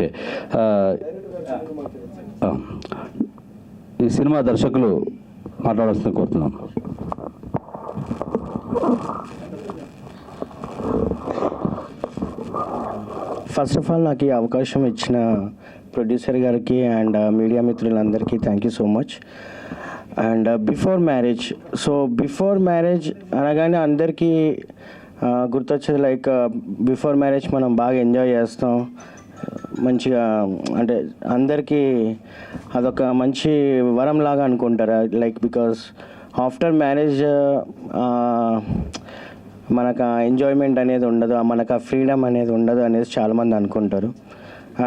Okay. ఈ cinema దర్శకులు మాట్లాడాల్సింది కోరుతున్నాం. ఫస్ట్ ఆఫ్ ఆల్ నాకు ఈ అవకాశం ఇచ్చిన ప్రొడ్యూసర్ గారికి అండ్ మీడియా uh, మిత్రులందరికీ thank you so much and before marriage so before marriage అనగానే అందరికీ uh, గుర్తొచ్చేది లైక్ బిఫోర్ మ్యారేజ్ మనం బాగా ఎంజాయ్ చేస్తాం. మంచిగా అంటే అందరికీ అదొక మంచి వరం లాగా అనుకుంటారు లైక్ బికాస్ ఆఫ్టర్ మ్యారేజ్ మనకు ఆ ఎంజాయ్మెంట్ అనేది ఉండదు ఆ మనకు ఆ ఫ్రీడమ్ అనేది ఉండదు అనేది చాలామంది అనుకుంటారు.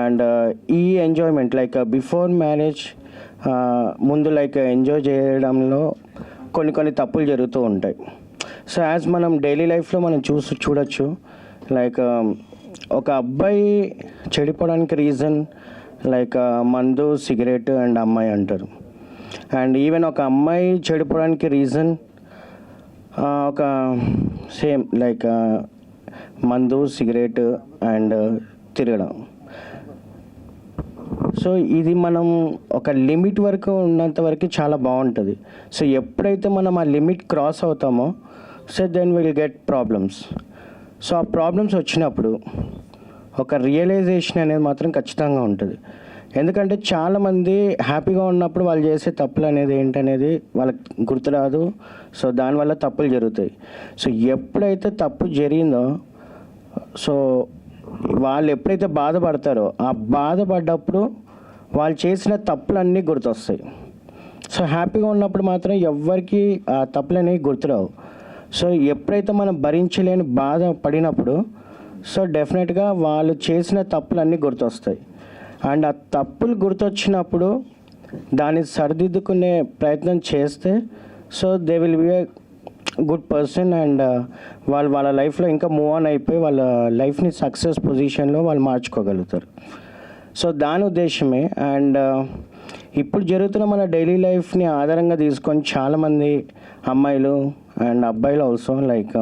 అండ్ ఈ ఎంజాయ్మెంట్ లైక్ బిఫోర్ మ్యారేజ్ ముందు లైక్ ఎంజాయ్ చేయడంలో కొన్ని కొన్ని తప్పులు జరుగుతూ ఉంటాయి. సో యాజ్ మనం డైలీ లైఫ్లో మనం చూసి చూడొచ్చు లైక్ um, ఒక అబ్బాయి చెడిపోవడానికి రీజన్ లైక్ మందు సిగరెట్ అండ్ అమ్మాయి అంటారు. అండ్ ఈవెన్ ఒక అమ్మాయి చెడిపోవడానికి రీజన్ ఒక సేమ్ లైక్ మందు సిగరెట్ అండ్ తిరగడం. సో ఇది మనం ఒక లిమిట్ వరకు ఉన్నంత వరకు చాలా బాగుంటుంది. సో ఎప్పుడైతే మనం ఆ లిమిట్ క్రాస్ అవుతామో so then will get problems so ఆ ప్రాబ్లమ్స్ వచ్చినప్పుడు ఒక రియలైజేషన్ అనేది మాత్రం ఖచ్చితంగా ఉంటుంది. ఎందుకంటే చాలామంది హ్యాపీగా ఉన్నప్పుడు వాళ్ళు చేసే తప్పులు అనేది ఏంటనేది వాళ్ళకి గుర్తురాదు. సో దానివల్ల తప్పులు జరుగుతాయి. సో ఎప్పుడైతే తప్పు జరిగిందో సో వాళ్ళు ఎప్పుడైతే బాధపడతారో ఆ బాధపడ్డప్పుడు వాళ్ళు చేసిన తప్పులన్నీ గుర్తొస్తాయి. సో హ్యాపీగా ఉన్నప్పుడు మాత్రం ఎవ్వరికి ఆ తప్పులు అనేవి గుర్తురావు. సో ఎప్పుడైతే మనం భరించలేని బాధ పడినప్పుడు సో డెఫినెట్గా వాళ్ళు చేసిన తప్పులన్నీ గుర్తొస్తాయి. అండ్ ఆ తప్పులు గుర్తొచ్చినప్పుడు దాన్ని సరిదిద్దుకునే ప్రయత్నం చేస్తే so they will be a good person and వాళ్ళు వాళ్ళ లైఫ్లో ఇంకా మూవ్ ఆన్ అయిపోయి వాళ్ళ లైఫ్ని సక్సెస్ పొజిషన్లో వాళ్ళు మార్చుకోగలుగుతారు. సో దాని ఉద్దేశమే అండ్ ఇప్పుడు జరుగుతున్న మన డైలీ లైఫ్ని ఆధారంగా తీసుకొని చాలామంది అమ్మాయిలు అండ్ అబ్బాయిలు ఆల్సో లైక్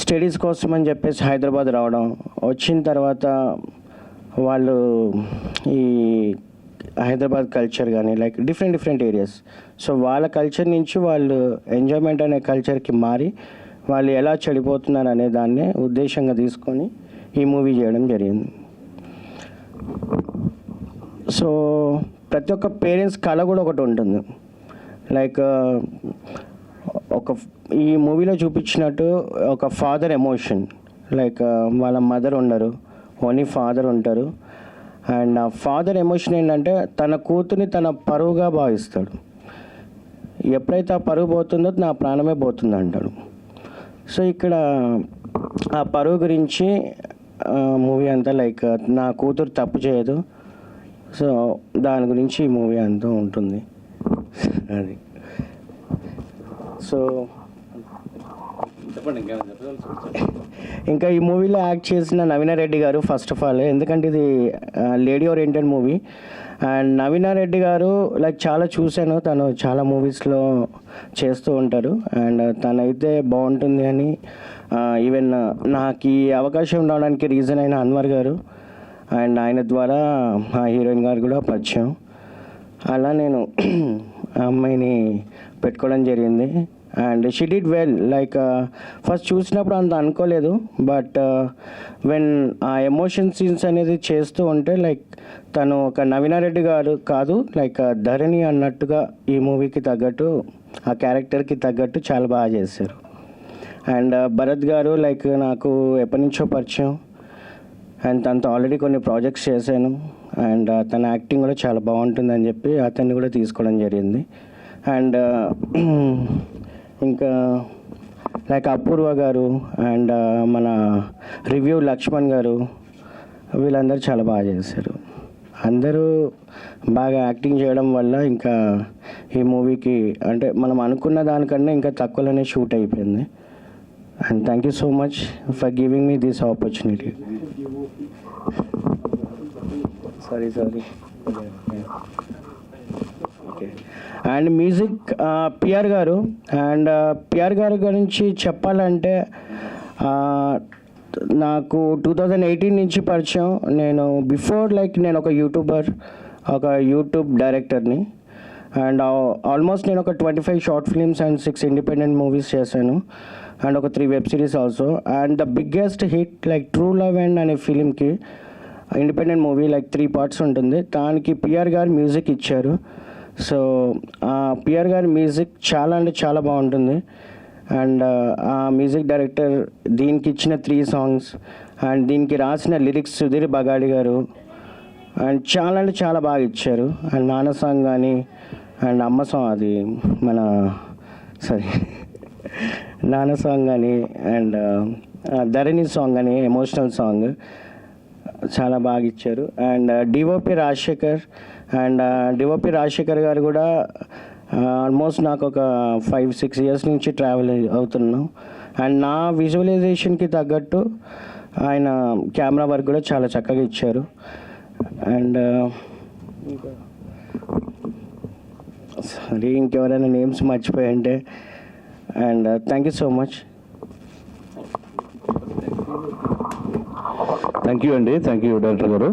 స్టడీస్ కోసం అని చెప్పేసి హైదరాబాద్ రావడం వచ్చిన తర్వాత వాళ్ళు ఈ హైదరాబాద్ కల్చర్ కానీ like different different areas. So వాళ్ళ కల్చర్ నుంచి వాళ్ళు ఎంజాయ్మెంట్ అనే కల్చర్కి మారి వాళ్ళు ఎలా చెడిపోతున్నారు అనే దాన్ని ఉద్దేశంగా తీసుకొని ఈ మూవీ చేయడం జరిగింది. సో ప్రతి ఒక్క పేరెంట్స్ కళ కూడా ఒకటి ఉంటుంది. లైక్ ఒక ఈ మూవీలో చూపించినట్టు ఒక ఫాదర్ ఎమోషన్ లైక్ వాళ్ళ మదర్ ఉండరు. ఓన్లీ ఫాదర్ ఉంటారు. అండ్ ఆ ఫాదర్ ఎమోషన్ ఏంటంటే తన కూతుర్ని తన పరువుగా భావిస్తాడు. ఎప్పుడైతే ఆ పరువు పోతుందో నా ప్రాణమే పోతుంది అంటాడు. సో ఇక్కడ ఆ పరువు గురించి మూవీ అంతా లైక్ uh, నా కూతురు తప్పు చేయదు. సో దాని గురించి ఈ మూవీ అంతా ఉంటుంది. అది. సో ఇంకా ఈ మూవీలో యాక్ట్ చేసిన నవీన రెడ్డి గారు ఫస్ట్ ఆఫ్ ఆల్ ఎందుకంటే ఇది lady oriented movie and Naveena Reddy గారు లైక్ చాలా చూశాను. తను చాలా మూవీస్లో చేస్తూ ఉంటారు. అండ్ తనైతే బాగుంటుంది అని ఈవెన్ నాకు ఈ అవకాశం రావడానికి రీజన్ అయిన అన్వర్ గారు. అండ్ ఆయన ద్వారా మా హీరోయిన్ గారు కూడా పరిచయం. అలా నేను ఆ అమ్మాయిని పెట్టుకోవడం జరిగింది. And she did well like first చూసినప్పుడు అంత అనుకోలేదు బట్ వెన్ uh, ఆ ఎమోషన్ సీన్స్ అనేది చేస్తూ ఉంటే లైక్ తను ఒక నవీనారెడ్డి గారు కాదు లైక్ uh, ధరణి అన్నట్టుగా ఈ మూవీకి తగ్గట్టు ఆ క్యారెక్టర్కి తగ్గట్టు చాలా బాగా చేశారు. అండ్ uh, భరత్ గారు లైక్ నాకు ఎప్పటి నుంచో పరిచయం. అండ్ తనతో ఆల్రెడీ కొన్ని ప్రాజెక్ట్స్ చేశాను. అండ్ తన యాక్టింగ్ కూడా చాలా బాగుంటుందని చెప్పి అతన్ని కూడా తీసుకోవడం జరిగింది. అండ్ ఇంకా లైక్ అపూర్వ గారు అండ్ మన రివ్యూ లక్ష్మణ్ గారు వీళ్ళందరూ చాలా బాగా చేశారు. అందరూ బాగా యాక్టింగ్ చేయడం వల్ల ఇంకా ఈ మూవీకి అంటే మనం అనుకున్న దానికన్నా ఇంకా తక్కువలోనే షూట్ అయిపోయింది. And thank you so much for giving me this opportunity sorry sorry okay and music PR గారు. అండ్ పిఆర్ గారి గురించి చెప్పాలంటే నాకు టూ థౌజండ్ ఎయిటీన్ నుంచి పరిచయం. నేను బిఫోర్ లైక్ నేను ఒక యూట్యూబర్ ఒక యూట్యూబ్ డైరెక్టర్ని. అండ్ ఆల్మోస్ట్ నేను ఒక twenty five short films and six independent movies చేశాను. అండ్ ఒక three web series also. And the biggest hit like true love and అనే ఫిలింకి independent movie like three parts ఉంటుంది. దానికి పిఆర్ గారు మ్యూజిక్ ఇచ్చారు. సో పిఆర్ గారి మ్యూజిక్ చాలా అంటే చాలా బాగుంటుంది. అండ్ ఆ మ్యూజిక్ డైరెక్టర్ దీనికి ఇచ్చిన త్రీ సాంగ్స్ అండ్ దీనికి రాసిన లిరిక్స్ సుధీర్ బగాడి గారు. అండ్ చాలా అంటే చాలా బాగా ఇచ్చారు. అండ్ నాన్న సాంగ్ కానీ అండ్ అమ్మ సాంగ్ అది మన సారీ నాన్న సాంగ్ కానీ అండ్ ధరణి సాంగ్ కానీ ఎమోషనల్ సాంగ్ చాలా బాగా ఇచ్చారు. And DOP Rajasekhar and DOP Rajasekhar గారు కూడా ఆల్మోస్ట్ నాకు ఒక ఫైవ్ సిక్స్ ఇయర్స్ నుంచి ట్రావెల్ అవుతున్నాం అండ్ నా విజువలైజేషన్కి తగ్గట్టు ఆయన కెమెరా వర్క్ కూడా చాలా చక్కగా ఇచ్చారు. అండ్ సారీ ఇంకెవరైనా నేమ్స్ మర్చిపోయి అంటే and thank you so much thank you అండి థ్యాంక్ యూ డైరెక్టర్ గారు.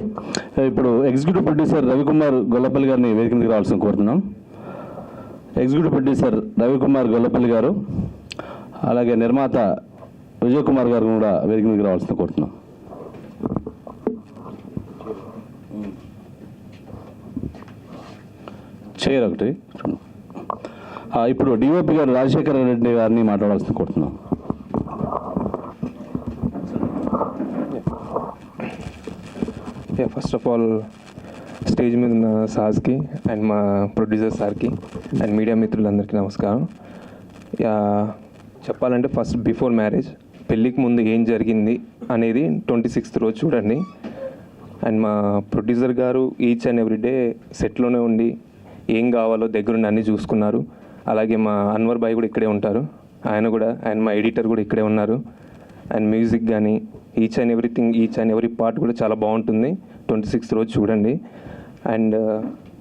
Eh, ఇప్పుడు ఎగ్జిక్యూటివ్ ప్రొడ్యూసర్ రవికుమార్ గొల్లపల్లి గారిని వేదిక మీదకి రావాల్సిన కోరుతున్నాం. ఎగ్జిక్యూటివ్ ప్రొడ్యూసర్ రవికుమార్ గొల్లపల్లి గారు అలాగే నిర్మాత విజయ్ కుమార్ గారు కూడా వేదిక మీదకి రావాల్సిన కోరుతున్నాం. చేయరు ఒకటి. ఇప్పుడు డిఓపి గారు రాజశేఖర రెడ్డి గారిని మాట్లాడాల్సిన కోరుతున్నాం. ఫస్ట్ ఆఫ్ ఆల్ స్టేజ్ మీద ఉన్న సార్స్కి అండ్ మా ప్రొడ్యూసర్ సార్కి అండ్ మీడియా మిత్రులందరికీ నమస్కారం. యా చెప్పాలంటే ఫస్ట్ బిఫోర్ మ్యారేజ్ పెళ్ళికి ముందు ఏం జరిగింది అనేది ట్వంటీ సిక్స్త్ రోజు చూడండి. అండ్ మా ప్రొడ్యూసర్ గారు ఈచ్ అండ్ ఎవ్రీ డే సెట్లోనే ఉండి ఏం కావాలో దగ్గరుండి అన్నీ చూసుకున్నారు. అలాగే మా అన్వర్ బాయ్ కూడా ఇక్కడే ఉంటారు. ఆయన కూడా అండ్ మా ఎడిటర్ కూడా ఇక్కడే ఉన్నారు. అండ్ మ్యూజిక్ కానీ each and everything each and every part కూడా చాలా బాగుంటుంది. ట్వంటీ సిక్స్త్ రోజు చూడండి. అండ్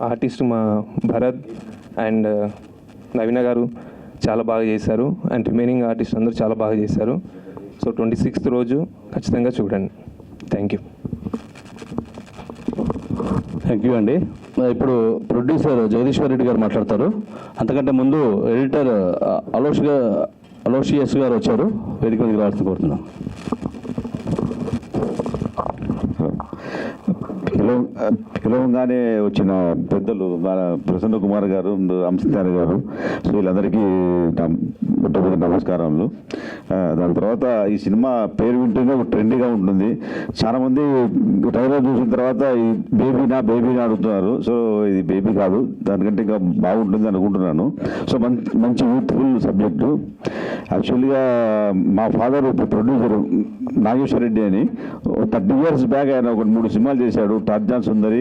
ఆర్టిస్ట్ uh, మా భరత్ అండ్ uh, నవీన గారు చాలా బాగా చేశారు. అండ్ రిమైనింగ్ ఆర్టిస్ట్ అందరూ చాలా బాగా చేశారు. సో ట్వంటీ సిక్స్త్ రోజు ఖచ్చితంగా చూడండి. థ్యాంక్ యూ థ్యాంక్ యూ అండి. ఇప్పుడు ప్రొడ్యూసర్ జగదీశ్వర్ రెడ్డి గారు మాట్లాడతారు. అంతకంటే ముందు ఎడిటర్ అలోష్గా అలోషియస్ గారు వచ్చారు. వేదిక మీదకి రావాల్సిన కోరుతున్నాం. పిలవ పిలవంగానే వచ్చిన పెద్దలు మన ప్రసన్న కుమార్ గారు అంశారి గారు. సో వీళ్ళందరికీ మొట్టమొదటి నమస్కారములు. దాని తర్వాత ఈ సినిమా పేరు వింటేనే ఒక ట్రెండీగా ఉంటుంది. చాలామంది ట్రైలర్ చూసిన తర్వాత ఈ బేబీనా బేబీనా అడుగుతున్నారు. సో ఇది బేబీ కాదు దానికంటే ఇంకా బాగుంటుంది అనుకుంటున్నాను. సో మంచి మంచి యూత్ఫుల్ సబ్జెక్టు. యాక్చువల్గా మా ఫాదర్ ప్రొడ్యూసర్ నాగేశ్వర రెడ్డి అని. థర్టీ ఇయర్స్ బ్యాక్ ఆయన ఒక మూడు సినిమాలు చేశాడు టార్జాన్ సుందరి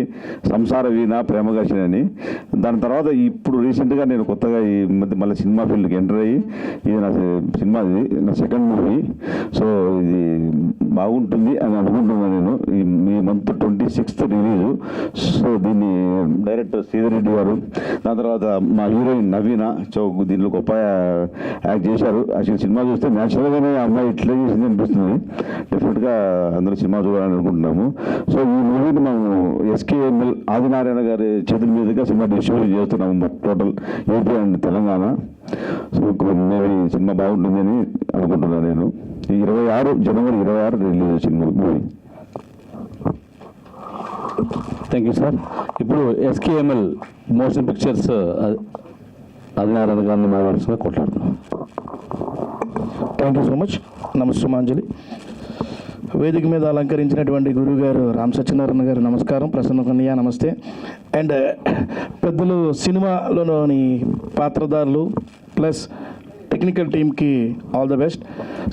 సంసార వీణ ప్రేమఘర్షణ అని. దాని తర్వాత ఇప్పుడు రీసెంట్గా నేను కొత్తగా ఈ మధ్య మళ్ళీ సినిమా ఫీల్డ్కి ఎంటర్ అయ్యి ఇది నా సినిమా ఇది నా సెకండ్ మూవీ. సో ఇది బాగుంటుంది అని అనుకుంటున్నాను నేను. ఈ మీ month twenty sixth release. So దీన్ని డైరెక్టర్ శ్రీధర్ రెడ్డి గారు దాని తర్వాత మా హీరోయిన్ నవీన సో దీనిలో గొప్ప యాక్ట్ చేశారు. యాక్చువల్ సినిమా చూస్తే న్యాచురల్గానే అమ్మాయి ఇట్లా చేసింది అనిపిస్తుంది. డెఫినెట్గా అందరూ సినిమా చూడాలని అనుకుంటున్నాము సో ఈ మూవీని మేము ఎస్కేఎంఎల్ ఆదినారాయణ గారి చేతుల మీదుగా సినిమా డిస్ట్రిబ్యూట్ చేస్తున్నాము total AP and Telangana. So ఈ సినిమా బాగుంటుందని అనుకుంటున్నాను నేను. ఈ ఇరవై ఆరు జనవరి ఇరవై ఆరు రిలీజ్ వచ్చింది మూవీ. థ్యాంక్ యూ సార్ ఇప్పుడు ఎస్కేఎంఎల్ మోషన్ పిక్చర్స్ అధినారాయణ గారిని మాట్లాడాల్సిన కొట్లాడుతున్నాం. థ్యాంక్ యూ సో మచ్ నమస్తే మాంజలి వేదిక మీద అలంకరించినటువంటి గురువు గారు రామ్ సత్యనారాయణ గారు నమస్కారం. ప్రసన్న కన్య నమస్తే. అండ్ పెద్దలు సినిమాలోని పాత్రధారులు ప్లస్ టెక్నికల్ టీమ్కి ఆల్ ద బెస్ట్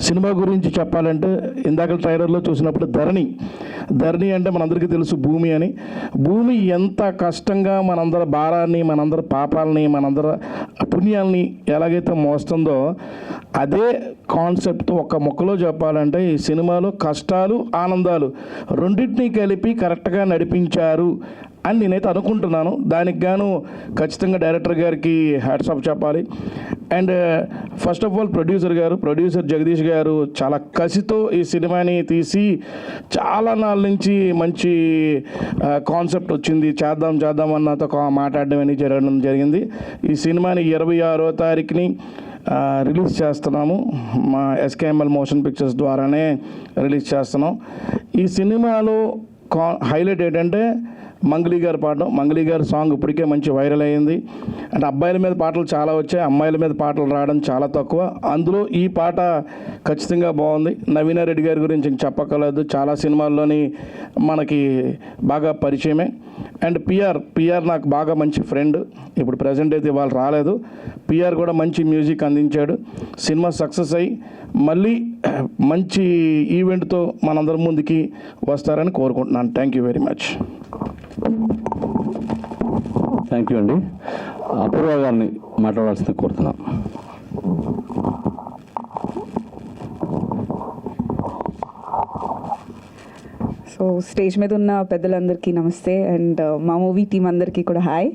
సినిమా గురించి చెప్పాలంటే ఇందాక ట్రైలర్లో చూసినప్పుడు ధరణి. ధరణి అంటే మనందరికీ తెలుసు భూమి అని. భూమి ఎంత కష్టంగా మనందరి భారాన్ని మనందరి పాపాలని మనందరి పుణ్యాలని ఎలాగైతే మోస్తుందో అదే కాన్సెప్ట్ ఒక మొక్కలో చెప్పాలంటే ఈ సినిమాలో కష్టాలు ఆనందాలు రెండింటినీ కలిపి కరెక్ట్గా నడిపించారు అని నేనైతే అనుకుంటున్నాను దానికి గాను ఖచ్చితంగా డైరెక్టర్ గారికి హ్యాట్స్ ఆఫ్ చెప్పాలి. And first of all producer గారు ప్రొడ్యూసర్ జగదీష్ గారు చాలా కసితో ఈ సినిమాని తీసి చాలా నాళ్ళ నుంచి మంచి కాన్సెప్ట్ వచ్చింది. చేద్దాం చేద్దాం అన్నతో మాట్లాడడం అనేది జరగడం జరిగింది. ఈ సినిమాని ఇరవై ఆరో తారీఖుని రిలీజ్ చేస్తున్నాము. మా ఎస్కేఎంఎల్ మోషన్ పిక్చర్స్ ద్వారానే రిలీజ్ చేస్తున్నాం. ఈ సినిమాలో కా హైలైట్ ఏంటంటే మంగళి గారు పాడడం మంగళి గారి సాంగ్ ఇప్పటికే మంచి వైరల్ అయ్యింది. అంటే అబ్బాయిల మీద పాటలు చాలా వచ్చాయి. అమ్మాయిల మీద పాటలు రావడం చాలా తక్కువ. అందులో ఈ పాట ఖచ్చితంగా బాగుంది. నవీన రెడ్డి గారి గురించి ఇంక చెప్పక్కర్లేదు. చాలా సినిమాల్లోని మనకి బాగా పరిచయమే. అండ్ పిఆర్ పిఆర్ నాకు బాగా మంచి ఫ్రెండ్. ఇప్పుడు ప్రజెంట్ అయితే వాళ్ళు రాలేదు. పిఆర్ కూడా మంచి మ్యూజిక్ అందించాడు. సినిమా సక్సెస్ అయ్యి మళ్ళీ మంచి ఈవెంట్తో మనందరం ముందుకి వస్తారని కోరుకుంటున్నాను. Thank you very much. Thank you అండి. అపూర్వ గారిని మాట్లాడాల్సింది కోరుతున్నాం. సో స్టేజ్ మీద ఉన్న పెద్దలందరికీ నమస్తే అండ్ uh, మా మూవీ టీం అందరికీ కూడా హాయ్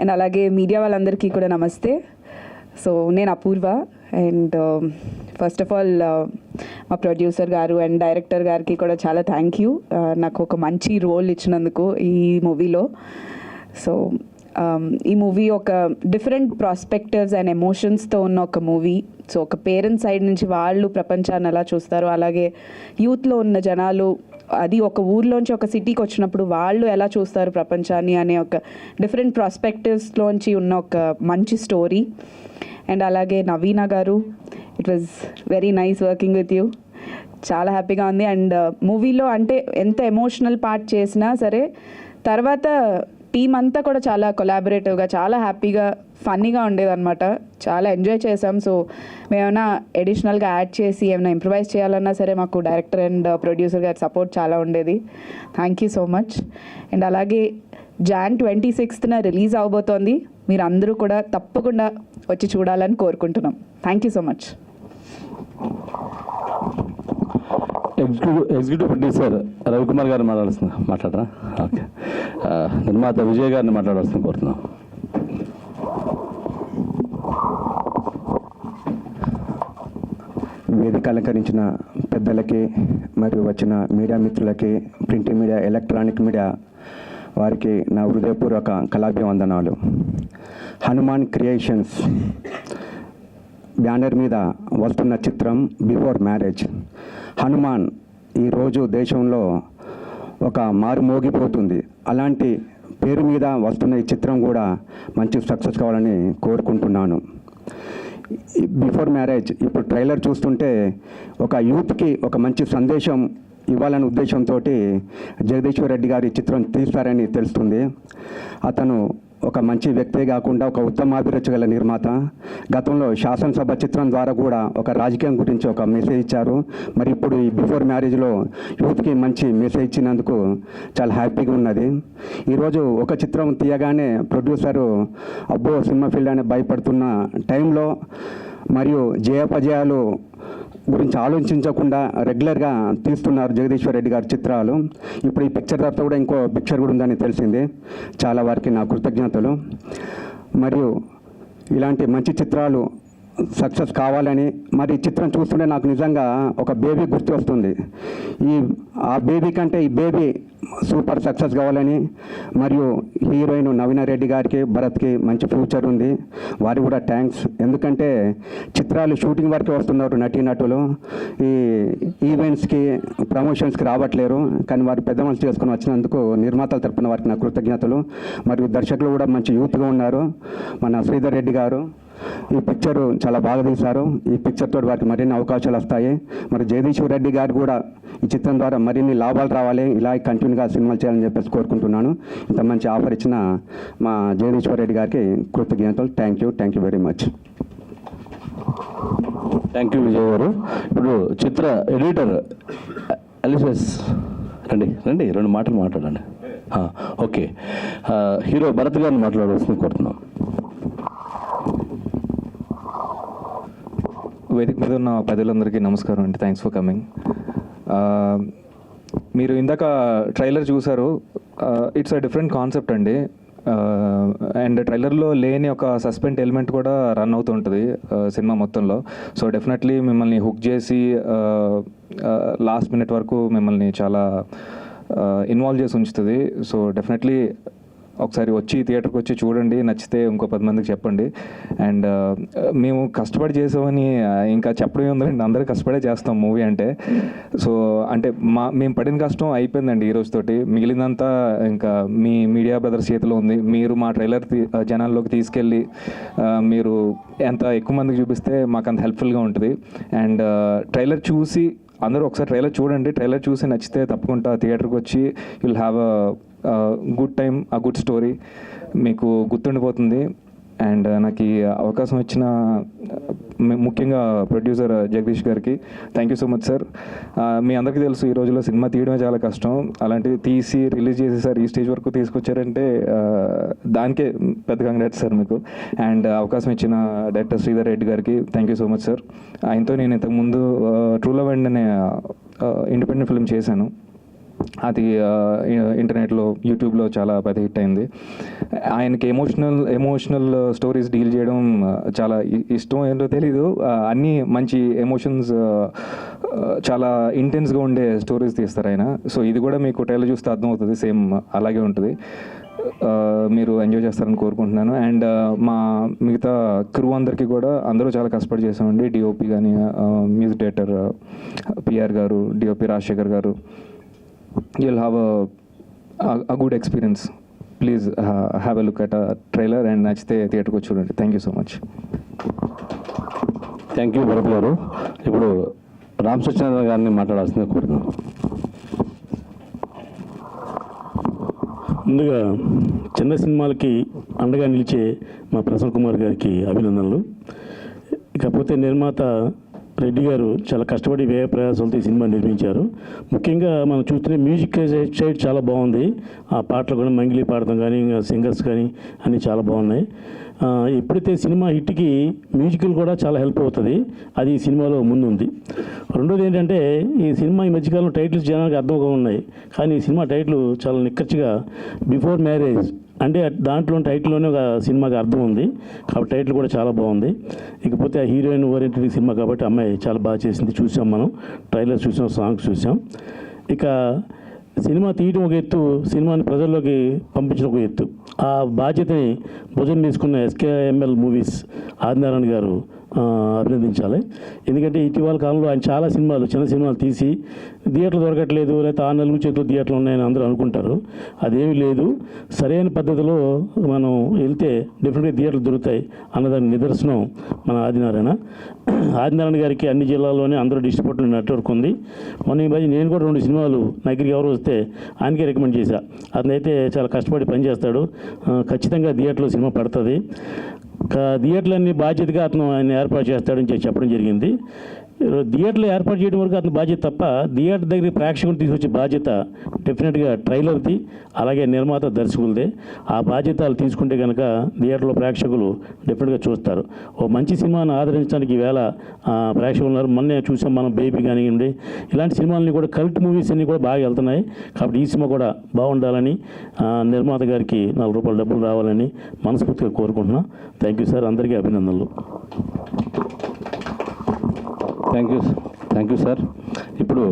అండ్ అలాగే మీడియా వాళ్ళందరికీ కూడా నమస్తే. సో నేను Apoorva and first of all మా ప్రొడ్యూసర్ గారు అండ్ డైరెక్టర్ గారికి కూడా చాలా థ్యాంక్ యూ uh, నాకు ఒక మంచి రోల్ ఇచ్చినందుకు ఈ మూవీలో సో um, ఈ మూవీ ఒక డిఫరెంట్ ప్రాస్పెక్టివ్స్ అండ్ ఎమోషన్స్తో ఉన్న ఒక మూవీ సో ఒక పేరెంట్స్ సైడ్ నుంచి వాళ్ళు ప్రపంచాన్ని ఎలా చూస్తారో అలాగే యూత్లో ఉన్న జనాలు అది ఒక ఊర్లోంచి ఒక సిటీకి వచ్చినప్పుడు వాళ్ళు ఎలా చూస్తారు ప్రపంచాన్ని అనే ఒక డిఫరెంట్ ప్రాస్పెక్టివ్స్లోంచి ఉన్న ఒక మంచి స్టోరీ అండ్ అలాగే నవీన గారు it was very nice working with you చాలా హ్యాపీగా ఉంది. అండ్ మూవీలో uh, అంటే ఎంత ఎమోషనల్ పార్ట్ చేసినా సరే తర్వాత టీం అంతా కూడా చాలా కొలాబరేటివ్గా చాలా హ్యాపీగా ఫన్నీగా ఉండేదన్నమాట. చాలా ఎంజాయ్ చేసాం సో మేమైనా ఎడిషనల్గా యాడ్ చేసి ఏమైనా ఇంప్రవైజ్ చేయాలన్నా సరే మాకు డైరెక్టర్ అండ్ ప్రొడ్యూసర్ గారి సపోర్ట్ చాలా ఉండేది. Thank you so much and అలాగే జాన్ ట్వంటీ సిక్స్త్న రిలీజ్ అవబోతోంది. మీరు అందరూ కూడా తప్పకుండా వచ్చి చూడాలని కోరుకుంటున్నాం. Thank you so much executive executive producer Ravikumar గారిని మాట్లాడుతున్నా మాట్లాడరా? ఓకే. నిర్మాత విజయ్ గారిని మాట్లాడాల్సింది కోరుతున్నాం. వేదిక అలంకరించిన పెద్దలకి మరియు వచ్చిన మీడియా మిత్రులకి ప్రింట్ మీడియా ఎలక్ట్రానిక్ మీడియా వారికి నా హృదయపూర్వక కళాభివందనాలు. హనుమాన్ క్రియేషన్స్ బ్యానర్ మీద వస్తున్న చిత్రం బిఫోర్ మ్యారేజ్. హనుమాన్ ఈరోజు దేశంలో ఒక మారుమోగిపోతుంది అలాంటి పేరు మీద వస్తున్న ఈ చిత్రం కూడా మంచి సక్సెస్ కావాలని కోరుకుంటున్నాను. బిఫోర్ మ్యారేజ్ ఇప్పుడు ట్రైలర్ చూస్తుంటే ఒక యూత్కి ఒక మంచి సందేశం ఇవ్వాలనే ఉద్దేశంతో జగదీశ్వర్ రెడ్డి గారి చిత్రం తీస్తారని తెలుస్తుంది. అతను ఒక మంచి వ్యక్తే కాకుండా ఒక ఉత్తమాభిరుచి గల నిర్మాత. గతంలో శాసనసభ చిత్రం ద్వారా కూడా ఒక రాజకీయం గురించి ఒక మెసేజ్ ఇచ్చారు. మరి ఇప్పుడు ఈ బిఫోర్ మ్యారేజ్లో యూత్కి మంచి మెసేజ్ ఇచ్చినందుకు చాలా హ్యాపీగా ఉన్నది. ఈరోజు ఒక చిత్రం తీయగానే ప్రొడ్యూసరు అబ్బో సినిమా ఫీల్డ్ అనే భయపడుతున్న టైంలో మరియు జయాపజయాలు గురించి ఆలోచించకుండా రెగ్యులర్గా తీస్తున్నారు జగదీశ్వర్ రెడ్డి గారి చిత్రాలు. ఇప్పుడు ఈ పిక్చర్ తర్వాత కూడా ఇంకో పిక్చర్ కూడా ఉందని తెలిసింది. చాలా వారికి నా కృతజ్ఞతలు. మరియు ఇలాంటి మంచి చిత్రాలు సక్సెస్ కావాలని మరి ఈ చిత్రం చూస్తుంటే నాకు నిజంగా ఒక బేబీ గుర్తు వస్తుంది ఈ ఆ బేబీ కంటే ఈ బేబీ సూపర్ సక్సెస్ కావాలని మరియు హీరోయిన్ నవీన రెడ్డి గారికి భరత్కి మంచి ఫ్యూచర్ ఉంది. వారికి కూడా థ్యాంక్స్ ఎందుకంటే చిత్రాలు షూటింగ్ వరకే వస్తున్నారు నటీనటులు ఈ ఈవెంట్స్కి ప్రమోషన్స్కి రావట్లేరు. కానీ వారు పెద్ద మనసు చేసుకుని వచ్చినందుకు నిర్మాతల తరపున వారికి నా కృతజ్ఞతలు. మరియు దర్శకులు కూడా మంచి యూత్గా ఉన్నారు. మన శ్రీధర్ రెడ్డి గారు. ఈ పిక్చర్ చాలా బాగా తీశారు. ఈ పిక్చర్ తోటి వారికి మరిన్ని అవకాశాలు వస్తాయి. మరి జగదీశ్వర్ రెడ్డి గారు కూడా ఈ చిత్రం ద్వారా మరిన్ని లాభాలు రావాలి. ఇలా కంటిన్యూగా సినిమాలు చేయాలని చెప్పేసి కోరుకుంటున్నాను. ఇంత మంచి ఆఫర్ ఇచ్చిన మా జగదీశ్వర్ రెడ్డి గారికి కృతజ్ఞతలు. Thank you thank you very much thank you Vijay గారు. ఇప్పుడు చిత్ర ఎడిటర్ అలిసెస్ రండి రండి. రెండు మాటలు మాట్లాడండి. ఆ, ఓకే. హీరో భరత్ గారిని మాట్లాడవలసింది కోరుతున్నాం. వేదిక మీద ఉన్న పెద్దలందరికీ నమస్కారం అండి. థ్యాంక్స్ ఫర్ కమింగ్ మీరు ఇందాక ట్రైలర్ చూసారు ఇట్స్ అ డిఫరెంట్ కాన్సెప్ట్ అండి. అండ్ ట్రైలర్లో లేని ఒక సస్పెండ్ ఎలిమెంట్ కూడా రన్ అవుతుంటుంది సినిమా మొత్తంలో. సో డెఫినెట్లీ మిమ్మల్ని హుక్ చేసి లాస్ట్ మినిట్ వరకు మిమ్మల్ని చాలా ఇన్వాల్వ్ చేసి ఉంచుతుంది. సో డెఫినెట్లీ ఒకసారి వచ్చి థియేటర్కి వచ్చి చూడండి నచ్చితే ఇంకో పది మందికి చెప్పండి. అండ్ మేము కష్టపడి చేసామని ఇంకా చెప్పడం ఉందండి. అందరూ కష్టపడే చేస్తాం మూవీ అంటే. సో అంటే మా మేము పడిన కష్టం అయిపోయిందండి ఈ రోజుతోటి. మిగిలిందంతా ఇంకా మీ మీడియా బ్రదర్స్ చేతిలో ఉంది. మీరు మా ట్రైలర్ జనాల్లోకి తీసుకెళ్ళి మీరు ఎంత ఎక్కువ మందికి చూపిస్తే మాకు అంత హెల్ప్ఫుల్గా ఉంటుంది. అండ్ ట్రైలర్ చూసి అందరూ ఒకసారి ట్రైలర్ చూడండి. ట్రైలర్ చూసి నచ్చితే తప్పకుండా థియేటర్కి వచ్చి you'll have a good time ఆ గుడ్ స్టోరీ మీకు గుర్తుండిపోతుంది. అండ్ uh, నాకు ఈ అవకాశం ఇచ్చిన ముఖ్యంగా ప్రొడ్యూసర్ uh, జగదీష్ గారికి thank you so much sir మీ అందరికీ తెలుసు ఈ రోజుల్లో సినిమా తీయడమే చాలా కష్టం. అలాంటిది తీసి రిలీజ్ చేసి సార్ ఈ స్టేజ్ వరకు తీసుకొచ్చారంటే దానికే పెద్ద కంగ్రాట్స్ సార్ మీకు. అండ్ uh, అవకాశం ఇచ్చిన డైరెక్టర్ శ్రీధర్ రెడ్డి గారికి thank you so much sir ఆయనతో నేను ఇంతకుముందు ట్రూ లవ్ అండ్ అనే ఇండిపెండెంట్ ఫిల్మ్ చేశాను. అది ఇంటర్నెట్లో యూట్యూబ్లో చాలా పెద్ద హిట్ అయింది. ఆయనకి ఎమోషనల్ ఎమోషనల్ స్టోరీస్ డీల్ చేయడం చాలా ఇష్టం ఏంటో తెలీదు. అన్నీ మంచి ఎమోషన్స్ చాలా ఇంటెన్స్గా ఉండే స్టోరీస్ తీస్తారు ఆయన. సో ఇది కూడా మీకు టైలో చూస్తే అర్థమవుతుంది. సేమ్ అలాగే ఉంటుంది. మీరు ఎంజాయ్ చేస్తారని కోరుకుంటున్నాను. అండ్ మా మిగతా క్రూ అందరికీ కూడా అందరూ చాలా కష్టపడి చేసామండి డిఓపి కానీ మ్యూజిక్ డైరెక్టర్ పిఆర్ గారు డిఓపి రాజశేఖర్ గారు you'll have a, a, a good experience. Please uh, have a look at a trailer and నచ్చితే థియేటర్కి వచ్చి చూడండి. Thank you so much thank you Bharat గారు. ఇప్పుడు రామ్ సత్యనారాయణ గారిని మాట్లాడాల్సిందే కోరుతున్నాం ముందుగా చిన్న సినిమాలకి అండగా నిలిచే మా ప్రసన్న కుమార్ గారికి అభినందనలు. ఇకపోతే నిర్మాత రెడ్డి గారు చాలా కష్టపడి వ్యయ ప్రయాసాలతో ఈ సినిమా నిర్మించారు. ముఖ్యంగా మనం చూస్తున్న మ్యూజిక్ సైడ్ చాలా బాగుంది. ఆ పాటలు కూడా మంగిలి పాడటం కానీ ఇంకా సింగర్స్ కానీ అన్నీ చాలా బాగున్నాయి. ఎప్పుడైతే సినిమా హిట్కి మ్యూజికల్ కూడా చాలా హెల్ప్ అవుతుంది అది ఈ సినిమాలో ముందుంది. రెండోది ఏంటంటే ఈ సినిమా ఈ మధ్యకాలంలో టైటిల్స్ జనానికి అర్థంగా ఉన్నాయి. కానీ ఈ సినిమా టైటిల్ చాలా నిక్కచ్చిగా బిఫోర్ మ్యారేజ్. అంటే దాంట్లో టైటిల్లోనే ఒక సినిమాకి అర్థం ఉంది. కాబట్టి టైటిల్ కూడా చాలా బాగుంది. ఇకపోతే ఆ హీరోయిన్ ఓరియంటెడ్ సినిమా కాబట్టి అమ్మాయి చాలా బాగా చేసింది. చూసాం మనం. ట్రైలర్ చూసాం సాంగ్స్ చూసాం. ఇక సినిమా తీయడం ఒక ఎత్తు సినిమాని ప్రజల్లోకి పంపించడం ఒక ఎత్తు. ఆ బాధ్యతని భుజం తీసుకున్న ఎస్కేఎంఎల్ మూవీస్ ఆదినారాయణ గారు అభినందించాలి. ఎందుకంటే ఇటీవల కాలంలో ఆయన చాలా సినిమాలు చిన్న సినిమాలు తీసి థియేటర్లు దొరకట్లేదు లేకపోతే ఆ నలుగు చేతులు థియేటర్లు ఉన్నాయని అందరూ అనుకుంటారు. అదేమీ లేదు. సరైన పద్ధతిలో మనం వెళ్తే డెఫినెట్గా థియేటర్లు దొరుకుతాయి అన్నదాని నిదర్శనం మన ఆదినారాయణ. ఆదినారాయణ గారికి అన్ని జిల్లాల్లోనే అందరూ డిస్ట్రిబ్యూటర్ నెట్వర్క్ ఉంది. మొన్న ఈ మధ్య నేను కూడా రెండు సినిమాలు నా దగ్గరికి ఎవరు వస్తే ఆయనకే రికమెండ్ చేశా. అతనైతే చాలా కష్టపడి పనిచేస్తాడు. ఖచ్చితంగా థియేటర్లో సినిమా పడుతుంది. థియేటర్లన్నీ బాధ్యతగా అతను ఆయన ఏర్పాటు చేస్తాడని చెప్పి చెప్పడం జరిగింది. థియేటర్లు ఏర్పాటు చేయడం వరకు అతని బాధ్యత తప్ప థియేటర్ దగ్గర ప్రేక్షకులు తీసుకొచ్చే బాధ్యత డెఫినెట్గా ట్రైలర్ది అలాగే నిర్మాత దర్శకులదే. ఆ బాధ్యత తీసుకుంటే కనుక థియేటర్లో ప్రేక్షకులు డెఫినెట్గా చూస్తారు. ఓ మంచి సినిమాను ఆదరించడానికి ఈవేళ ప్రేక్షకులు ఉన్నారు. మొన్నే చూసాం మనం బేబీ కానివ్వండి. ఇలాంటి సినిమాలని కూడా కల్ట్ మూవీస్ అన్నీ కూడా బాగా వెళ్తున్నాయి. కాబట్టి ఈ సినిమా కూడా బాగుండాలని నిర్మాత గారికి నాలుగు రూపాయల డబ్బులు రావాలని మనస్ఫూర్తిగా కోరుకుంటున్నా. థ్యాంక్ యూ సార్ అందరికీ అభినందనలు. Thank you thank you sir ఇప్పుడు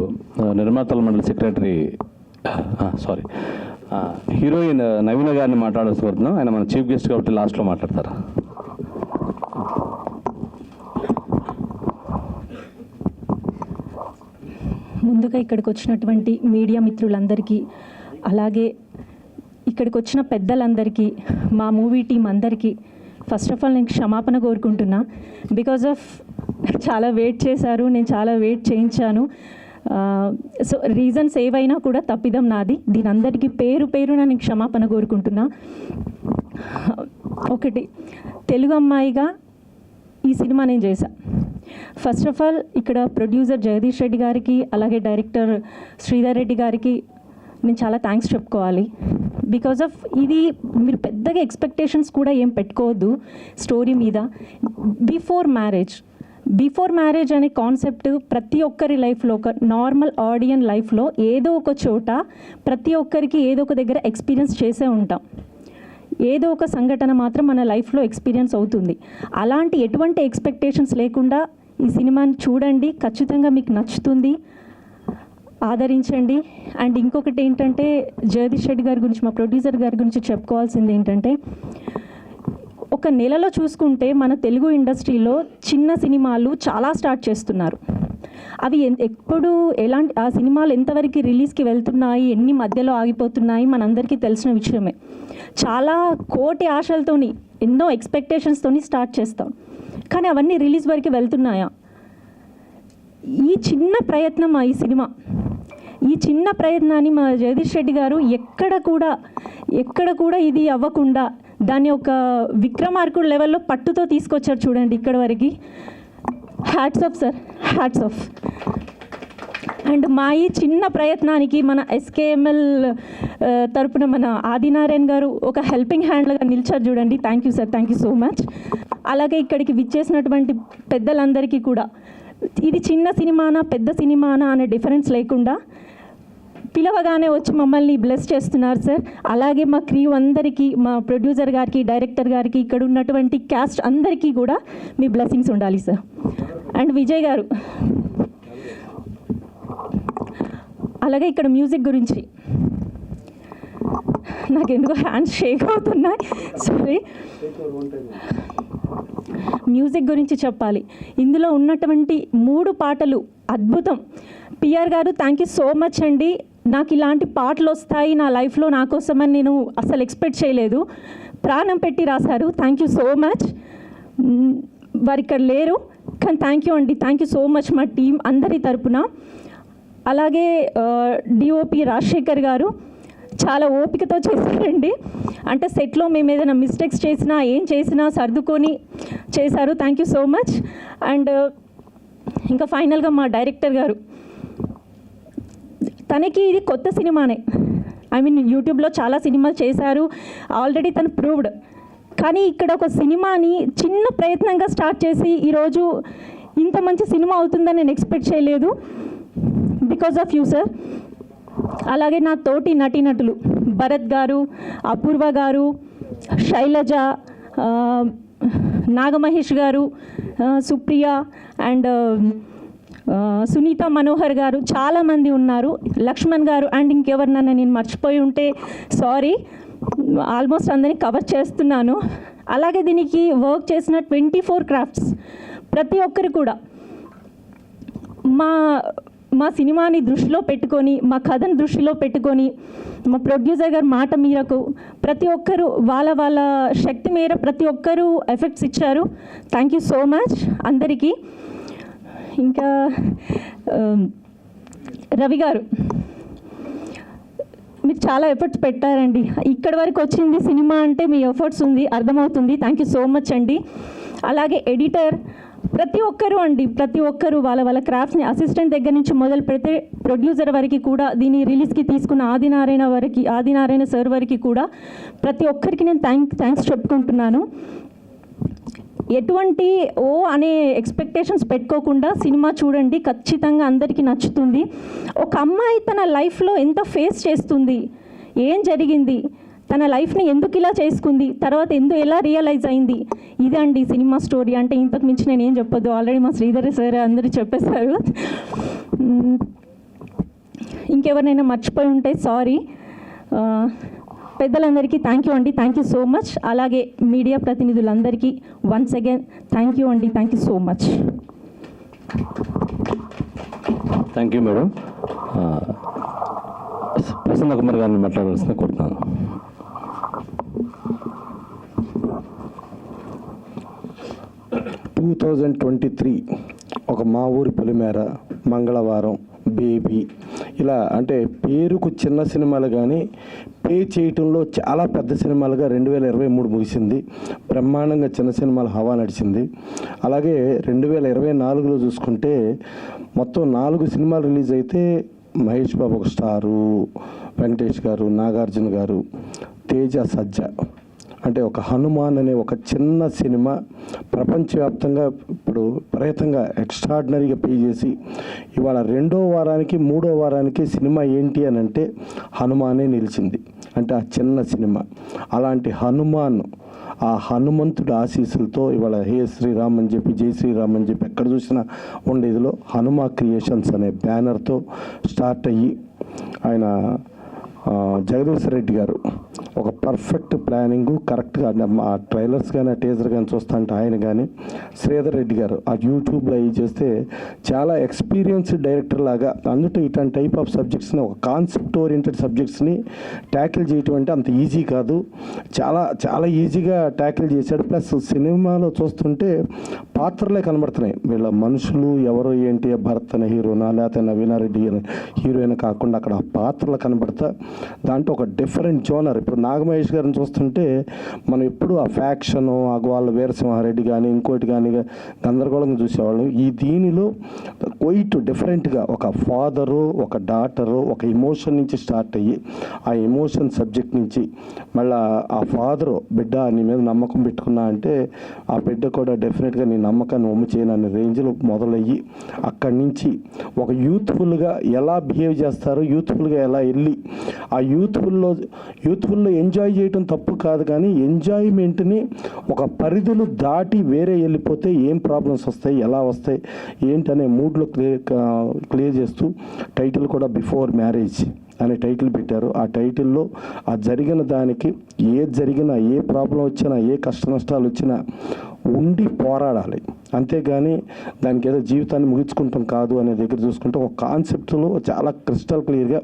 నిర్మాతల మండలి సెక్రటరీ సారీ హీరోయిన్ నవీన గారిని మాట్లాడాల్సి కోరుతున్నాం ఆయన మన చీఫ్ గెస్ట్ కాబట్టి లాస్ట్లో మాట్లాడతారు? ముందుగా ఇక్కడికి వచ్చినటువంటి మీడియా మిత్రులందరికీ అలాగే ఇక్కడికి వచ్చిన పెద్దలందరికీ మా మూవీ టీం అందరికీ ఫస్ట్ ఆఫ్ ఆల్ నేను క్షమాపణ కోరుకుంటున్నా. బికాజ్ ఆఫ్ చాలా వెయిట్ చేశారు నేను చాలా వెయిట్ చేయించాను. సో రీజన్స్ ఏవైనా కూడా తప్పిదం నాది. దీని అందరికీ పేరు పేరున నేను క్షమాపణ కోరుకుంటున్నా. ఒకటి తెలుగు అమ్మాయిగా ఈ సినిమా నేను చేశాను ఫస్ట్ ఆఫ్ ఆల్ ఇక్కడ ప్రొడ్యూసర్ జగదీష్ రెడ్డి గారికి అలాగే డైరెక్టర్ శ్రీధర్ రెడ్డి గారికి నేను చాలా థ్యాంక్స్ చెప్పుకోవాలి. బికాజ్ ఆఫ్ ఇది మీరు పెద్దగా ఎక్స్పెక్టేషన్స్ కూడా ఏం పెట్టుకోవద్దు స్టోరీ మీద. బిఫోర్ మ్యారేజ్ బిఫోర్ మ్యారేజ్ అనే కాన్సెప్ట్ ప్రతి ఒక్కరి లైఫ్లో ఒక నార్మల్ ఆడియన్ లైఫ్లో ఏదో ఒక చోట ప్రతి ఒక్కరికి ఏదో ఒక దగ్గర ఎక్స్పీరియన్స్ చేసే ఉంటాం. ఏదో ఒక సంఘటన మాత్రం మన లైఫ్లో ఎక్స్పీరియన్స్ అవుతుంది. అలాంటి ఎటువంటి ఎక్స్పెక్టేషన్స్ లేకుండా ఈ సినిమాని చూడండి ఖచ్చితంగా మీకు నచ్చుతుంది. ఆదరించండి. అండ్ ఇంకొకటి ఏంటంటే జగదీష్ రెడ్డి గారి గురించి మా ప్రొడ్యూసర్ గారి గురించి చెప్పుకోవాల్సింది ఏంటంటే ఒక నెలలో చూసుకుంటే మన తెలుగు ఇండస్ట్రీలో చిన్న సినిమాలు చాలా స్టార్ట్ చేస్తున్నారు. అవి ఎన్- ఎప్పుడు ఎలాంటి ఆ సినిమాలు ఎంతవరకు రిలీజ్కి వెళ్తున్నాయి ఎన్ని మధ్యలో ఆగిపోతున్నాయి మనందరికీ తెలిసిన విషయమే. చాలా కోటి ఆశలతోని ఎన్నో ఎక్స్పెక్టేషన్స్తోని స్టార్ట్ చేస్తాం. కానీ అవన్నీ రిలీజ్ వరకు వెళ్తున్నాయా? ఈ చిన్న ప్రయత్నం ఆ ఈ సినిమా. ఈ చిన్న ప్రయత్నాన్ని మా జగదీష్ రెడ్డి గారు ఎక్కడ కూడా ఎక్కడ కూడా ఇది అవ్వకుండా దాన్ని ఒక విక్రమార్కుడు లెవెల్లో పట్టుతో తీసుకొచ్చారు చూడండి ఇక్కడ వరకు. Hats off sir hats off and మా ఈ చిన్న ప్రయత్నానికి మన ఎస్కేఎంఎల్ తరపున మన ఆదినారాయణ గారు ఒక హెల్పింగ్ హ్యాండ్గా నిలిచారు చూడండి. Thank you sir thank you so much అలాగే ఇక్కడికి విచ్చేసినటువంటి పెద్దలందరికీ కూడా. ఇది చిన్న సినిమానా పెద్ద సినిమానా అనే డిఫరెన్స్ లేకుండా పిలవగానే వచ్చి మమ్మల్ని బ్లెస్ చేస్తున్నారు సార్ అలాగే మా క్రియూ అందరికీ మా ప్రొడ్యూసర్ గారికి డైరెక్టర్ గారికి ఇక్కడ ఉన్నటువంటి క్యాస్ట్ అందరికీ కూడా మీ బ్లెస్సింగ్స్ ఉండాలి సార్ అండ్ విజయ్ గారు అలాగే ఇక్కడ మ్యూజిక్ గురించి. నాకు ఎందుకో హ్యాండ్స్ షేక్ అవుతున్నాయి. సారీ మ్యూజిక్ గురించి చెప్పాలి. ఇందులో ఉన్నటువంటి మూడు పాటలు అద్భుతం. పిఆర్ గారు థ్యాంక్ యూ సో మచ్ అండి. నాకు ఇలాంటి పాటలు వస్తాయి నా లైఫ్లో నా కోసమని నేను అసలు ఎక్స్పెక్ట్ చేయలేదు. ప్రాణం పెట్టి రాశారు. థ్యాంక్ యూ సో మచ్ వారు ఇక్కడ లేరు. కానీ థ్యాంక్ యూ అండి. థ్యాంక్ యూ సో మచ్ మా టీం అందరి తరపున. అలాగే డిఓపి రాజశేఖర్ గారు చాలా ఓపికతో చేశారండి. అంటే సెట్లో మేము ఏదైనా మిస్టేక్స్ చేసినా ఏం చేసినా సర్దుకొని చేశారు. Thank you so much and ఇంకా ఫైనల్గా మా డైరెక్టర్ గారు. తనకి ఇది కొత్త సినిమానే. ఐ మీన్ యూట్యూబ్లో చాలా సినిమాలు చేశారు. ఆల్రెడీ తను ప్రూవ్డ్ కానీ ఇక్కడ ఒక సినిమాని చిన్న ప్రయత్నంగా స్టార్ట్ చేసి ఈరోజు ఇంత మంచి సినిమా అవుతుందని నేను ఎక్స్పెక్ట్ చేయలేదు. బికాజ్ ఆఫ్ యూ సార్ అలాగే నా తోటి నటీనటులు భరత్ గారు అపూర్వ గారు శైలజ నాగమహేష్ గారు సుప్రియ అండ్ సునీత మనోహర్ గారు చాలామంది ఉన్నారు. లక్ష్మణ్ గారు అండ్ ఇంకెవరినన్నా నేను మర్చిపోయి ఉంటే సారీ ఆల్మోస్ట్ అందరినీ కవర్ చేస్తున్నాను. అలాగే దీనికి వర్క్ చేసిన ట్వంటీ ఫోర్ క్రాఫ్ట్స్ ప్రతి ఒక్కరు కూడా మా మా సినిమాని దృష్టిలో పెట్టుకొని మా కథను దృష్టిలో పెట్టుకొని మా ప్రొడ్యూసర్ గారి మాట మీరకు ప్రతి ఒక్కరు వాళ్ళ వాళ్ళ శక్తి మేర ప్రతి ఒక్కరూ ఎఫెక్ట్స్ ఇచ్చారు. థ్యాంక్ యూ సో మచ్ అందరికీ. ఇంకా రవి గారు మీరు చాలా ఎఫర్ట్స్ పెట్టారండి. ఇక్కడి వరకు వచ్చింది సినిమా అంటే మీ ఎఫర్ట్స్ ఉంది అర్థమవుతుంది. థ్యాంక్ యూ సో మచ్ అండి. అలాగే ఎడిటర్ ప్రతి ఒక్కరూ అండి ప్రతి ఒక్కరూ వాళ్ళ వాళ్ళ క్రాఫ్ట్స్ని అసిస్టెంట్ దగ్గర నుంచి మొదలు పెడితే ప్రొడ్యూసర్ వరకు కూడా దీని రిలీజ్కి తీసుకున్న ఆదినారాయణ వరకు ఆదినారాయణ సార్ వరకు కూడా ప్రతి ఒక్కరికి నేను థ్యాంక్ థ్యాంక్స్ చెప్పుకుంటున్నాను. ఎటువంటి ఓ అనే ఎక్స్పెక్టేషన్స్ పెట్టుకోకుండా సినిమా చూడండి ఖచ్చితంగా అందరికీ నచ్చుతుంది. ఒక అమ్మాయి తన లైఫ్లో ఎంత ఫేస్ చేస్తుంది? ఏం జరిగింది? తన లైఫ్ని ఎందుకు ఇలా చేసుకుంది? తర్వాత ఎందుకు ఎలా రియలైజ్ అయింది? ఇదే అండి సినిమా స్టోరీ అంటే ఇంతకు మించి నేను ఏం చెప్పొద్దు. ఆల్రెడీ మా శ్రీధర్ సార్ అందరూ చెప్పేశారు. ఇంకెవరినైనా మర్చిపోయి ఉంటే సారీ పెద్దలందరికీ థ్యాంక్ యూ అండి. థ్యాంక్ యూ సో మచ్ అలాగే మీడియా ప్రతినిధులందరికీ వన్స్ అగైన్ థ్యాంక్ యూ అండి. Thank you so much thank you madam Prasanna Kumar గారిని మాట్లాడాల్సిన కోరుతున్నాను. టూ థౌజండ్ ట్వంటీ త్రీ ఒక మా ఊరి పొలిమేర మంగళవారం బేబీ. ఇలా అంటే పేరుకు చిన్న సినిమాలు కానీ పే చేయటంలో చాలా పెద్ద సినిమాలుగా రెండు వేల ఇరవై మూడు ముగిసింది. బ్రహ్మాండంగా చిన్న సినిమాలు హవా నడిచింది. అలాగే రెండు వేల ఇరవై నాలుగులో చూసుకుంటే మొత్తం నాలుగు సినిమాలు రిలీజ్ అయితే మహేష్ బాబు ఒక స్టారు వెంకటేష్ గారు నాగార్జున గారు తేజ సజ్జ. అంటే ఒక హనుమాన్ అనే ఒక చిన్న సినిమా ప్రపంచవ్యాప్తంగా ఇప్పుడు ప్రయత్నంగా ఎక్స్ట్రాడినరీగా పే చేసి ఇవాళ రెండో వారానికి మూడో వారానికి సినిమా ఏంటి అని అంటే హనుమానే నిలిచింది. అంటే ఆ చిన్న సినిమా. అలాంటి హనుమాన్ ఆ హనుమంతుడి ఆశీస్సులతో ఇవాళ హే శ్రీరామ్ అని చెప్పి జై శ్రీరామ్ అని చెప్పి ఎక్కడ చూసినా ఉండేదిలో హనుమా క్రియేషన్స్ అనే బ్యానర్తో స్టార్ట్ అయ్యి ఆయన ఆ, రెడ్డి గారు ఒక పర్ఫెక్ట్ ప్లానింగ్ కరెక్ట్గా ఆ ట్రైలర్స్ కానీ ఆ టీజర్ కానీ చూస్తా అంటే ఆయన కానీ శ్రీధర్ రెడ్డి గారు ఆ యూట్యూబ్లో అవి చేస్తే చాలా ఎక్స్పీరియన్స్డ్ డైరెక్టర్ లాగా అందులో ఇట్లాంటి టైప్ ఆఫ్ సబ్జెక్ట్స్ని ఒక కాన్సెప్ట్ ఓరియంటెడ్ సబ్జెక్ట్స్ని ట్యాకిల్ చేయటం అంటే అంత ఈజీ కాదు. చాలా చాలా ఈజీగా ట్యాకిల్ చేశాడు. ప్లస్ సినిమాలో చూస్తుంటే పాత్రలే కనబడుతున్నాయి. వీళ్ళ మనుషులు ఎవరు ఏంటి భరత్ అనే హీరోనా లేకపోతే నవీనారెడ్డి అనే హీరోయిన్ కాకుండా అక్కడ పాత్రలు కనబడతా దాంట్లో ఒక డిఫరెంట్ జోనర్ ఇప్పుడు నాగమహేష్ గారిని చూస్తుంటే మనం ఎప్పుడు ఆ ఫ్యాక్షన్ ఆ వాళ్ళ వీరసింహారెడ్డి కానీ ఇంకోటి కానీ గందరగోళంగా చూసేవాళ్ళం. ఈ దీనిలో క్వైట్ డిఫరెంట్గా ఒక ఫాదరు ఒక డాటరు ఒక ఎమోషన్ నుంచి స్టార్ట్ అయ్యి ఆ ఎమోషన్ సబ్జెక్ట్ నుంచి మళ్ళీ ఆ ఫాదరు బిడ్డ నీ మీద నమ్మకం పెట్టుకున్నా అంటే ఆ బిడ్డ కూడా డెఫినెట్గా నీ నమ్మకాన్ని ఒమ్ము చేయను అనే రేంజ్లో మొదలయ్యి అక్కడి నుంచి ఒక యూత్ఫుల్గా ఎలా బిహేవ్ చేస్తారు యూత్ఫుల్గా ఎలా వెళ్ళి ఆ యూత్ఫుల్లో యూత్ఫుల్లో ఎంజాయ్ చేయటం తప్పు కాదు కానీ ఎంజాయ్మెంట్ని ఒక పరిధులు దాటి వేరే వెళ్ళిపోతే ఏం ప్రాబ్లమ్స్ వస్తాయి ఎలా వస్తాయి ఏంటనే మూడ్లో క్లియర్ క్లియర్ చేస్తూ టైటిల్ కూడా బిఫోర్ మ్యారేజ్ అనే టైటిల్ పెట్టారు. ఆ టైటిల్లో ఆ జరిగిన దానికి ఏ జరిగినా ఏ ప్రాబ్లం వచ్చినా ఏ కష్ట నష్టాలు వచ్చినా ఉండి పోరాడాలి. అంతేగాని దానికి ఏదో జీవితాన్ని ముగించుకుంటాం కాదు అనే దగ్గర చూసుకుంటే ఒక కాన్సెప్ట్లో చాలా క్రిస్టల్ క్లియర్గా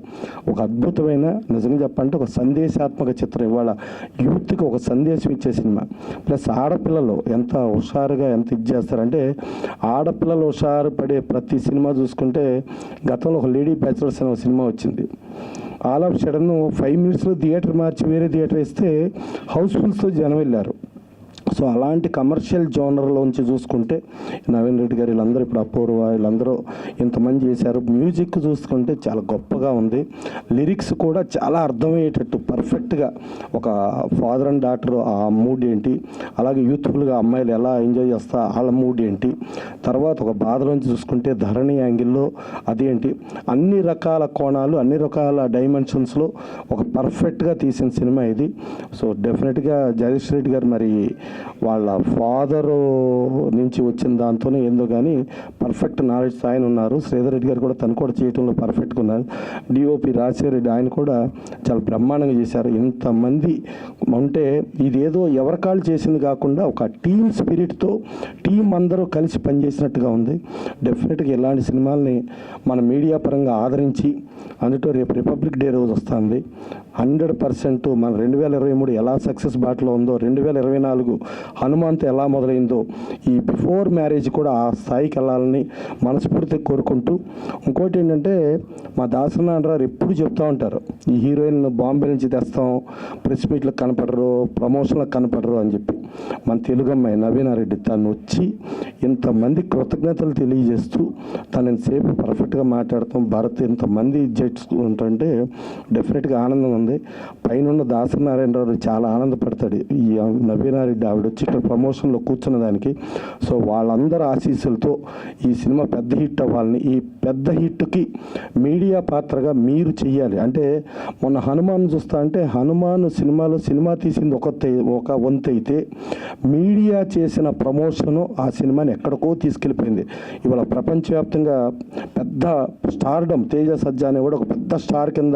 ఒక అద్భుతమైన నిజంగా చెప్పాలంటే ఒక సందేశాత్మక చిత్రం ఇవాళ యూత్కి ఒక సందేశం ఇచ్చే సినిమా. ప్లస్ ఆడపిల్లలు ఎంత హుషారుగా ఎంత ఇది చేస్తారంటే ఆడపిల్లలు హుషారు పడే ప్రతి సినిమా చూసుకుంటే గతంలో ఒక లేడీ బ్యాచులర్స్ అనే ఒక సినిమా వచ్చింది. ఆల్ ఆఫ్ సడన్ ఫైవ్ మినిట్స్లో థియేటర్ మార్చి వేరే థియేటర్ ఇస్తే హౌస్ఫుల్స్తో జనం వెళ్ళారు. సో అలాంటి కమర్షియల్ జోనర్లోంచి చూసుకుంటే నవీన్ రెడ్డి గారు వీళ్ళందరూ ఇప్పుడు అపూర్వ వీళ్ళందరూ ఇంతమంది చేశారు. మ్యూజిక్ చూసుకుంటే చాలా గొప్పగా ఉంది. లిరిక్స్ కూడా చాలా అర్థమయ్యేటట్టు పర్ఫెక్ట్గా ఒక ఫాదర్ అండ్ డాటర్ ఆ మూడ్ ఏంటి అలాగే యూత్ఫుల్గా అమ్మాయిలు ఎలా ఎంజాయ్ చేస్తా వాళ్ళ మూడ్ ఏంటి తర్వాత ఒక బాధలోంచి చూసుకుంటే ధరణి యాంగిల్లో అదేంటి అన్ని రకాల కోణాలు అన్ని రకాల డైమెన్షన్స్లో ఒక పర్ఫెక్ట్గా తీసిన సినిమా ఇది. సో డెఫినెట్గా జగదీష్ రెడ్డి గారు మరి వాళ్ళ ఫాదరు నుంచి వచ్చిన దాంతోనే ఏందో కానీ పర్ఫెక్ట్ నాలెడ్జ్ ఆయన ఉన్నారు. శ్రీధర్ రెడ్డి గారు కూడా తను కూడా చేయటంలో పర్ఫెక్ట్గా ఉన్నారు. డిఓపి రాజశేఖర రెడ్డి ఆయన కూడా చాలా బ్రహ్మాండంగా చేశారు. ఇంతమంది ఉంటే ఇదేదో ఎవరికాళ్ళు చేసింది కాకుండా ఒక టీమ్ స్పిరిట్తో టీం అందరూ కలిసి పనిచేసినట్టుగా ఉంది. డెఫినెట్గా ఇలాంటి సినిమాల్ని మన మీడియా పరంగా ఆదరించి అందులో రేపు రిపబ్లిక్ డే రోజు వస్తుంది. హండ్రెడ్ పర్సెంట్ మన రెండు వేల ఇరవై మూడు ఎలా సక్సెస్ బాటలో ఉందో రెండు వేల ఇరవై నాలుగు హనుమంత్ ఎలా మొదలైందో ఈ బిఫోర్ మ్యారేజ్ కూడా ఆ స్థాయికి వెళ్ళాలని మనస్ఫూర్తిగా కోరుకుంటూ ఇంకోటి ఏంటంటే మా దాసనారావు ఎప్పుడు చెప్తూ ఉంటారు ఈ హీరోయిన్ బాంబే నుంచి తెస్తాం ప్రెస్ మీట్లకు కనపడరు ప్రమోషన్లకు కనపడరు అని చెప్పి. మన తెలుగు అమ్మాయి నవీనారెడ్డి తను వచ్చి ఇంతమంది కృతజ్ఞతలు తెలియజేస్తూ తనని సేపు పర్ఫెక్ట్గా మాట్లాడతాం భారత్ ఇంతమంది అంటే డెఫినెట్గా ఆనందం ఉంది. పైన దాసనారాయణరావు చాలా ఆనందపడతాడు. ఈ నవీనారెడ్డి ఆవిడ వచ్చి ప్రమోషన్లో కూర్చున్న దానికి. సో వాళ్ళందరి ఆశీస్సులతో ఈ సినిమా పెద్ద హిట్ అవ్వాలని ఈ పెద్ద హిట్కి మీడియా పాత్రగా మీరు చెయ్యాలి. అంటే మొన్న హనుమాన్ చూస్తా అంటే హనుమాన్ సినిమాలో సినిమా తీసింది ఒక ఒక వంతు అయితే మీడియా చేసిన ప్రమోషను ఆ సినిమాని ఎక్కడికో తీసుకెళ్ళిపోయింది. ఇవాళ ప్రపంచవ్యాప్తంగా పెద్ద స్టార్డమ్ తేజ సజ్జా అనే కూడా ఒక పెద్ద స్టార్ కింద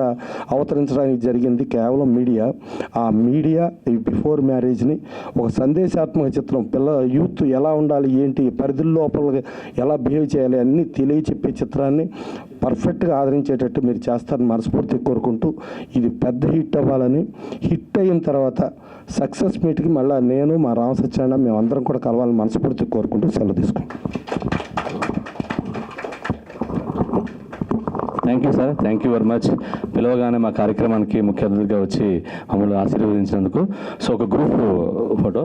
అవతరించడానికి జరిగింది. కేవలం మీడియా. ఆ మీడియా ఈ బిఫోర్ మ్యారేజ్ని ఒక సందేశాత్మక చిత్రం. పిల్ల యూత్ ఎలా ఉండాలి ఏంటి పరిధుల లోపల ఎలా బిహేవ్ చేయాలి అన్నీ తెలియచెప్పే చిత్రాన్ని పర్ఫెక్ట్గా ఆదరించేటట్టు మీరు చేస్తారని మనస్ఫూర్తి కోరుకుంటూ ఇది పెద్ద హిట్ అవ్వాలని హిట్ అయిన తర్వాత సక్సెస్ మీట్కి మళ్ళీ నేను మా రామ మేమందరం కూడా కలవాలని మనస్ఫూర్తి కోరుకుంటూ సెలవు తీసుకుంటాం thank you sir thank you very much పిలవగానే మా కార్యక్రమానికి ముఖ్య అతిథిగా వచ్చి మమ్మల్ని ఆశీర్వదించినందుకు. సో ఒక గ్రూప్ ఫోటో